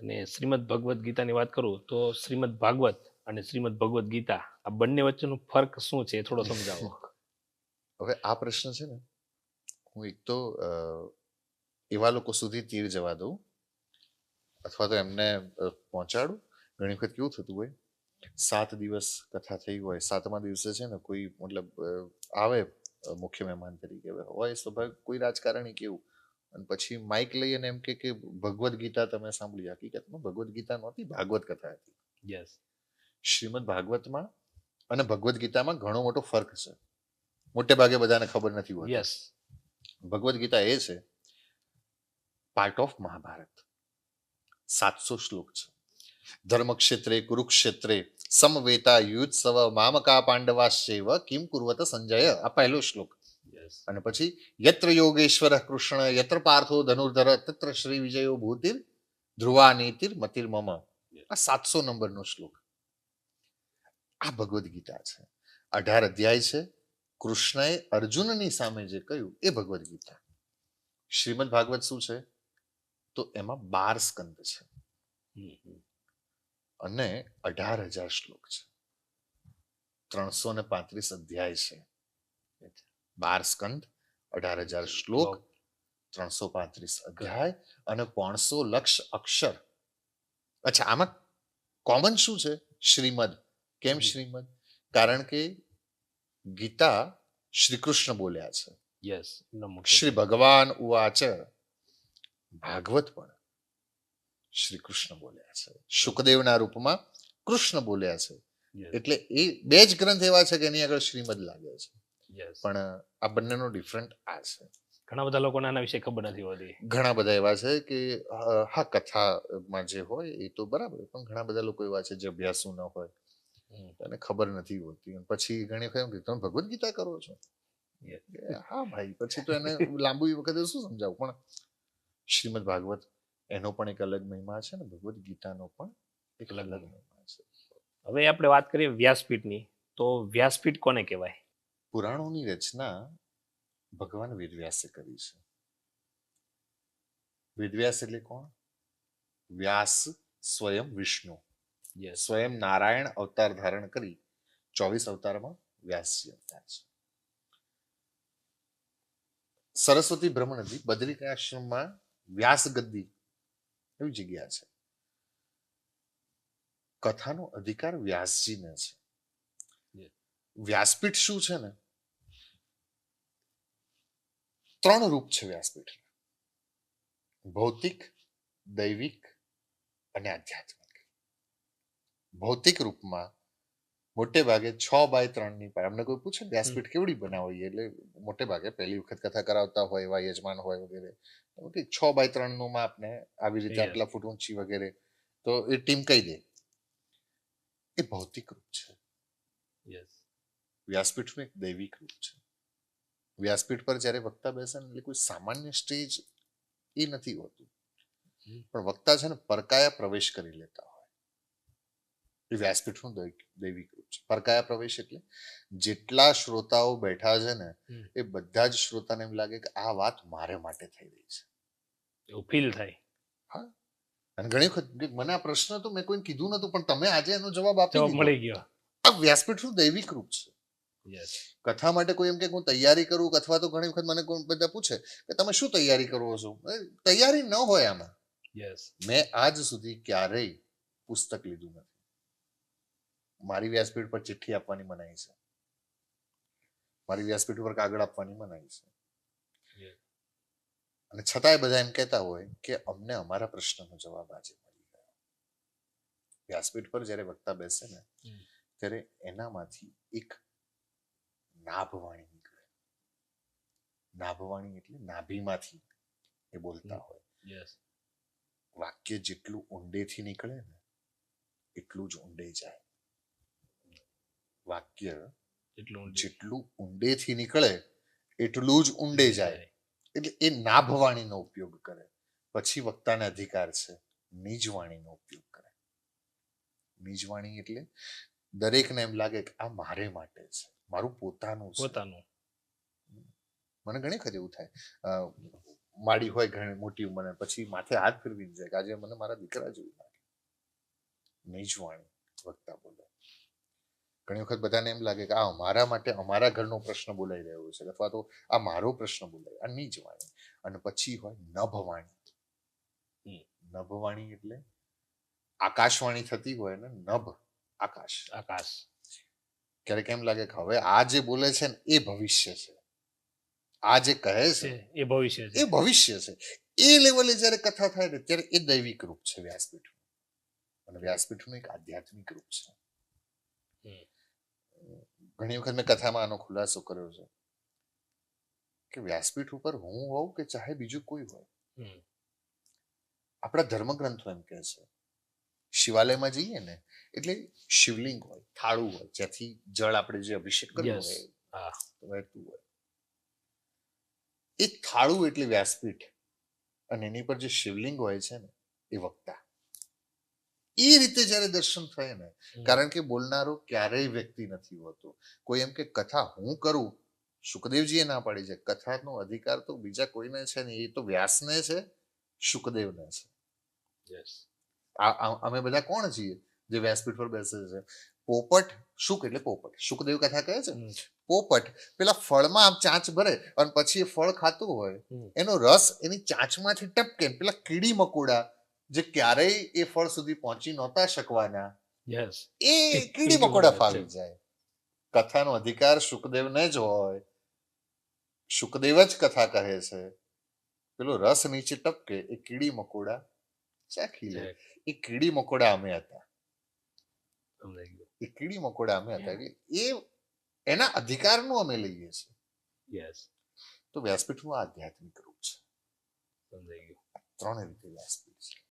અને શ્રીમદ ભગવદ્ ગીતાની વાત કરું તો શ્રીમદ ભાગવત અને શ્રીમદ ભગવદ્ ગીતા, આ બંને વચ્ચેનો ફરક શું છે થોડો સમજાવો. હવે આ પ્રશ્ન છે ને, હું એક તો એવા લોકો સુધી તીર જવા દઉં, અથવા તો એમને પહોંચાડું. ઘણી વખત કેવું થતું હોય, સાત દિવસ કથા થઈ હોય, સાતમા દિવસે છે ને કોઈ મતલબ આવે મુખ્ય મહેમાન તરીકે. હોય સ્વાભાવિક કોઈ રાજકારણી કેવું? અને પછી માઇક લઈ અને એમ કે કે ભગવદ્ ગીતા તમે સાંભળી. હકીકતમાં ભગવદ્ ગીતા નહોતી ભાગવત કથા હતી. યસ શ્રીમદ ભાગવતમાં અને ભગવદ્ ગીતામાં ઘણો મોટો ફર્ક છે. મોટે ભાગે બધાને ખબર નથી હોતી. યસ ભગવદ્ ગીતા એ છે પાર્ટ ઓફ મહાભારત. સાતસો શ્લોક છે. ધર્મક્ષેત્રે કુરુક્ષેત્રે સમવેતા યુત્સવ મામકા પાંડવાશ્ચૈવ કિમ કુર્વત સંજય આ પહેલો શ્લોક. અને પછી યત્ર યોગેશ્વર કૃષ્ણ યત્ર પાર્થો ધનુર્ધર તત્ર શ્રી વિજયો ભૂતિર ધ્રુવા નીતિર મતિર મમ. આ સાતસો નંબરનો શ્લોક. આ ભગવદ્ ગીતા છે. અઢાર અધ્યાય છે. કૃષ્ણએ અર્જુનની સામે જે કહ્યું એ ભગવદ્ ગીતા. શ્રીમદ ભાગવત શું છે? તો એમાં બાર સ્કંદ છે. અને અઢાર હજાર શ્લોક છે. ત્રણસો ને પાંત્રીસ અધ્યાય છે. બાર સ્કંદ અઢાર હજાર શ્લોક ત્રણસો પાંત્રીસ અધ્યાય અને પોણસો લક્ષ અક્ષર. અચ્છા આમાં કોમન શું છે? શ્રીમદ. કેમ શ્રીમદ? કારણ કે ગીતા શ્રી કૃષ્ણ બોલ્યા છે. યસ શ્રી ભગવાન ઉવાચ ભાગવત પણ શ્રી કૃષ્ણ બોલ્યા છે. સુખદેવના રૂપમાં કૃષ્ણ બોલ્યા છે. એટલે એ બે જ ગ્રંથ એવા છે કે એની આગળ શ્રીમદ લાગે છે. પણ આ બંનેનો ડિફરન્ટ આ છે. ઘણા બધા લોકોને આના વિશે ખબર નથી હોતી. ઘણા બધા એવા છે કે હા કથામાં જે હોય એ તો બરાબર પણ ઘણા બધા લોકો એવા છે જે અભ્યાસુ ન હોય. તને ખબર નથી હોતી. પછી ઘણી વખત એમ કે તમે ભગવદ્ ગીતા કરો છો. હા ભાઈ. પછી તો એને લાંબુ વખતે શું સમજાવું? પણ શ્રીમદ ભાગવત એનો પણ એક અલગ મહિમા છે ને ભગવદ્ ગીતાનો પણ એક અલગ અલગ મહિમા. મહિમા છે. હવે આપણે વાત કરીએ વ્યાસપીઠની. તો વ્યાસપીઠ કોને કહેવાય? પુરાણોની રચના ભગવાન વેદવ્યાસે કરી છે. વેદવ્યાસ એટલે કોણ? વ્યાસ સ્વયં વિષ્ણુ. સ્વયં નારાયણ અવતાર ધારણ કરી ચોવીસ અવતારમાં વ્યાસજી અવતાર છે. સરસ્વતી બ્રહ્મ નદી બદ્રિકાશ્રમમાં વ્યાસ ગદ્દી એવી જગ્યા છે. કથાનો અધિકાર વ્યાસજીને છે. વ્યાસપીઠ શું છે ને? ત્રણ રૂપ છે વ્યાસપીઠ ભૌતિક દૈવિક અને આધ્યાત્મિક. ભૌતિક રૂપમાં મોટે ભાગે છ બાય ત્રણની પાય અમને કોઈ પૂછે વ્યાસપીઠ કેવડી બનાવી એટલે મોટે ભાગે પહેલી વખત કથા કરાવતા હોય એવા યજમાન હોય વગેરે. છ બાય ત્રણનું માં આપને આવી રીતે આટલા ફૂટ ઊંચી વગેરે તો એ ટીમ કહી દે? એ ભૌતિક રૂપ છે. યસ વ્યાસપીઠનું એક દૈવિક રૂપ છે. વ્યાસપીઠ પર જ્યારે વક્તા બેસે ને એટલે કોઈ સામાન્ય સ્ટેજ એ નથી હોતું. પણ વક્તા છે ને પરકાયા પ્રવેશ કરી લેતા હોય. એ વ્યાસપીઠનું દૈવિક રૂપ છે. પરકાયા પ્રવેશ એટલે જેટલા શ્રોતાઓ બેઠા છે ને એ બધા જ શ્રોતાને એમ લાગે કે આ વાત મારે માટે થઈ રહી છે. એવું ફીલ થાય. અને ઘણી વખત મને આ પ્રશ્ન તો મેં કોઈને કીધું નતું પણ તમે આજે એનો જવાબ આપ્યો મળી ગયો. આ વ્યાસપીઠનું દૈવિક રૂપ છે. કથા માટે કોઈ એમ કે હું તૈયારી કરું અથવા તો ઘણી વખત મને કોઈ બધા પૂછે કે તમે શું તૈયારી કરો છો? તૈયારી ન હોય આમાં. મેં આજ સુધી ક્યારેય પુસ્તક લીધું નથી. મારી વ્યાસપીઠ પર ચિઠ્ઠી આપવાની મનાઈ છે. મારી વ્યાસપીઠ પર કાગળ આપવાની મનાઈ છે. અને છતાંય બધા એમ કહેતા હોય કે અમને અમારા પ્રશ્નનો જવાબ આજે મળી ગયો. વ્યાસપીઠ પર જ્યારે વક્તા બેસે ને ત્યારે એનામાંથી એક નાભવાણી નીકળે નાભવાણી એટલે નાભીમાંથી એ બોલતા હોય. વાક્ય જેટલું ઊંડેથી નીકળે ને એટલું જ ઊંડે જાય. વાક્ય જેટલું ઊંડેથી નીકળે એટલું જ ઊંડે જાય. એટલે એ નાભવાણીનો ઉપયોગ કરે. પછી વક્તાને અધિકાર છે નિજવાણીનો ઉપયોગ કરે. નિજવાણી એટલે દરેકને એમ લાગે કે આ મારે માટે છે મારું પોતાનું પોતાનું. મને ઘણી વખત એવું થાય માડી હોય ઘણી મોટી ઉંમરે પછી માથે હાથ ફેરવી જાય કે આજે મને મારા દીકરા જેવું લાગે. નહીં જ વક્તા બોલે. ઘણી વખત બધાને એમ લાગે કે આ અમારા માટે અમારા ઘરનો પ્રશ્ન બોલાઈ રહ્યો છે અથવા તો આ મારો પ્રશ્ન બોલાય આ નહીં વાણી અને પછી હોય નભવાણી. નભવાણી એટલે આકાશવાણી થતી હોય ને નભ. આકાશ. આકાશ. ક્યારેક એમ લાગે કે હવે આ જે બોલે છે ને એ ભવિષ્ય છે. આ જે કહે છે એ ભવિષ્ય છે. એ ભવિષ્ય છે. એ લેવલે જ્યારે કથા થાય ને ત્યારે એ દૈવિક રૂપ છે વ્યાસપીઠનું. અને વ્યાસપીઠનું એક આધ્યાત્મિક રૂપ છે. ઘણી વખત મેં કથામાં આનો ખુલાસો કર્યો છે. કે વ્યાસપીઠ ઉપર હું હોઉં કે ચાહે બીજું કોઈ હોય. આપણા ધર્મગ્રંથો એમ કહે છે. શિવાલયમાં જઈએ ને એટલે શિવલિંગ હોય થાળું હોય જ્યાંથી જળ આપણે જે અભિષેક કરવો હોય વહેતું હોય. એ થાળું એટલે વ્યાસપીઠ અને એની પર જે શિવલિંગ હોય છે ને એ વક્તા. એ રીતે જ્યારે દર્શન થાય ને કારણ કે બોલનારો ક્યારેય વ્યક્તિ નથી હોતો. કોઈ એમ કે કથા હું કરું? સુખદેવજીએ ના પાડી છે. કથાનો અધિકાર તો બીજા કોઈને છે ને એ તો વ્યાસને છે સુખદેવને છે. યસ અમે બધા કોણ છીએ જે વ્યાસપીઠ પર બેસે છે? પોપટ શુક એટલે પોપટ. શુકદેવ કથા કહે છે? પોપટ. પેલા ફળમાં આમ ચાંચ ભરે અને પછી એ ફળ ખાતું હોય. એનો રસ એની ચાંચમાંથી ટપકે. પેલા કીડી મકોડા જે ક્યારેય એ ફળ સુધી પહોંચી નહોતા શકવાના એ કીડી કીડી મકોડા મકોડા ફાવી જાય. કથાનો અધિકાર શુકદેવને જ હોય. શુકદેવ જ કથા કહે છે. પેલો રસ નીચે ટપકે એ કીડી મકોડા. ચાખી લે એ કીડી મકોડા અમે હતા એ કીડી મકોડા અમે હતા કે એ એના અધિકારનું અમે લઈએ છીએ યસ તો વ્યાસપીઠનું આધ્યાત્મિક રૂપ છે ત્રણે રીતે વ્યાસપીઠ